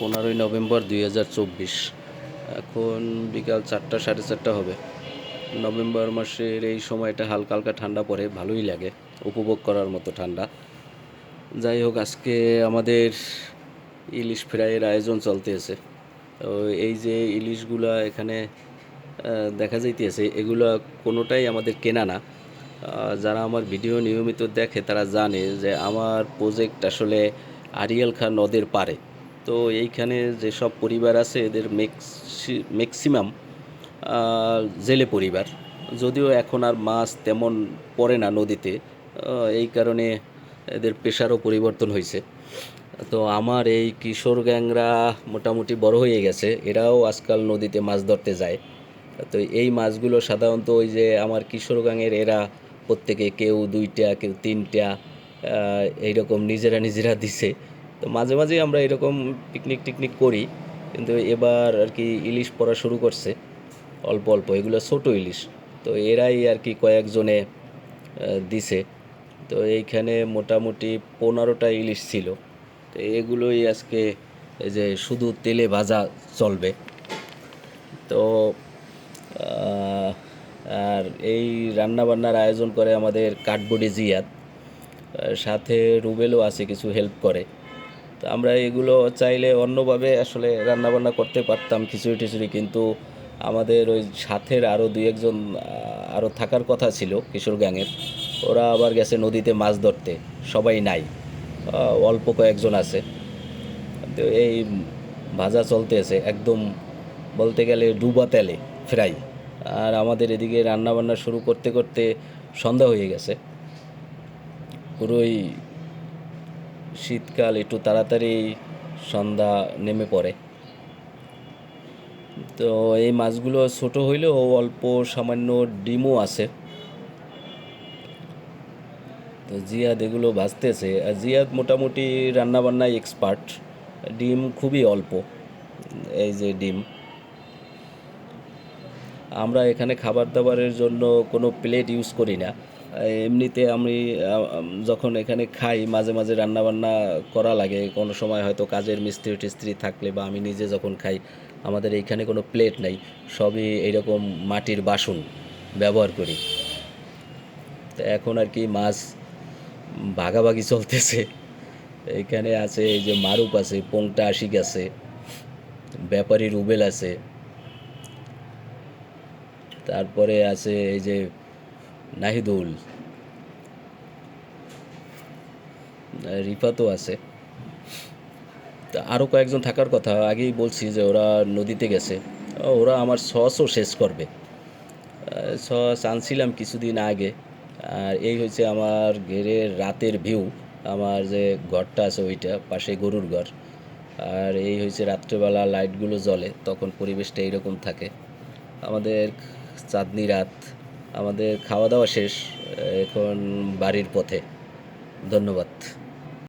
পনেরোই নভেম্বর দুই হাজার চব্বিশ। এখন বিকাল চারটা, সাড়ে চারটা হবে। নভেম্বর মাসের এই সময়টা হালকা হালকা ঠান্ডা পড়ে, ভালোই লাগে, উপভোগ করার মতো ঠান্ডা। যাই হোক, আজকে আমাদের ইলিশ ফ্রাইয়ের আয়োজন চলতেছে। তো এই যে ইলিশগুলা এখানে দেখা যাইতেছে, এগুলা কোনোটাই আমাদের কেনা না। যারা আমার ভিডিও নিয়মিত দেখে তারা জানে যে আমার প্রজেক্ট আসলে আরিয়াল খান নদের পারে তো এইখানে যেসব পরিবার আছে, এদের ম্যাক্সি ম্যাক্সিমাম জেলে পরিবার। যদিও এখন আর মাছ তেমন পড়ে না নদীতে এই কারণে এদের পেশারও পরিবর্তন হয়েছে। তো আমার এই কিশোর গ্যাংরা মোটামুটি বড় হয়ে গেছে, এরাও আজকাল নদীতে মাছ ধরতে যায়। তো এই মাছগুলো সাধারণত ওই যে আমার কিশোর গ্যাংয়ের, এরা প্রত্যেকে কেউ দুইটা, কেউ তিনটা এইরকম নিজেরা নিজেরা দিছে। তো মাঝে মাঝে আমরা এরকম পিকনিক টিকনিক করি, কিন্তু এবার আর কি ইলিশ পড়া শুরু করছে, অল্প অল্প, এগুলো ছোট ইলিশ। তো এরাই আর কি কয়েকজনে দিছে। তো এইখানে মোটামুটি পনেরোটা ইলিশ ছিল। তো এগুলোই আজকে এই যে শুধু তেলে ভাজা চলবে। তো আর এই রান্নাবান্নার আয়োজন করে আমাদের কাঠবডি জিয়াদ। সাথে রুবেলও আছে, কিছু হেল্প করে। তো আমরা এগুলো চাইলে অন্যভাবে আসলে রান্নাবান্না করতে পারতাম খিচুড়ি টিচুড়ি, কিন্তু আমাদের ওই সাথের আরও দুই একজন আরও থাকার কথা ছিল কিশোর গ্যাংয়ের। ওরা আবার গেছে নদীতে মাছ ধরতে, সবাই নাই অল্প কয়েকজন আছে। তো এই ভাজা চলতেছে একদম বলতে গেলে ডুবা তেলে, ফ্রাই। আর আমাদের এদিকে রান্নাবান্না শুরু করতে করতে সন্ধ্যা হয়ে গেছে। পুরোই শীতকাল একটু তাড়াতাড়ি সন্ধ্যা নেমে পড়ে। তো এই মাছগুলো ছোট হইলেও অল্প সামান্য ডিমও আছে। তো জিয়াদ এগুলো ভাজতেছে। আর জিয়াদ মোটামুটি রান্নাবান্নায় এক্সপার্ট ডিম খুবই অল্প, এই যে ডিম। আমরা এখানে খাবার দাবারের জন্য কোনো প্লেট ইউজ করি না। এমনিতে আমি, যখন এখানে খাই, মাঝে মাঝে রান্না বান্না করা লাগে। কোনো সময় হয়তো কাজের মিস্ত্রি টিস্ত্রি থাকলে বা আমি নিজে যখন খাই, আমাদের এইখানে কোনো প্লেট নাই। সবই এইরকম মাটির বাসন ব্যবহার করি। তো এখন আর কি মাছ ভাগাভাগি চলতেছে। এখানে আছে এই যে মারুপ আছে, পোংটা আশিক আছে, ব্যাপারী রুবেল আছে। তারপরে আছে এই যে নাহিদুল। রিফাতও আছে। তা আরও কয়েকজন থাকার কথা, আগেই বলছি যে ওরা নদীতে গেছে। ওরা আমার সসও শেষ করবে। সস আনছিলাম কিছুদিন আগে। আর এই হচ্ছে আমার ঘেরের রাতের ভিউ। আমার যে ঘরটা আছে ওইটা, পাশে গরুর ঘর। আর এই হয়েছে রাত্রেবেলা লাইটগুলো জ্বলে, তখন পরিবেশটা এইরকম থাকে। আমাদের চাঁদনি রাত। আমাদের খাওয়া দাওয়া শেষ এখন বাড়ির পথে। ধন্যবাদ।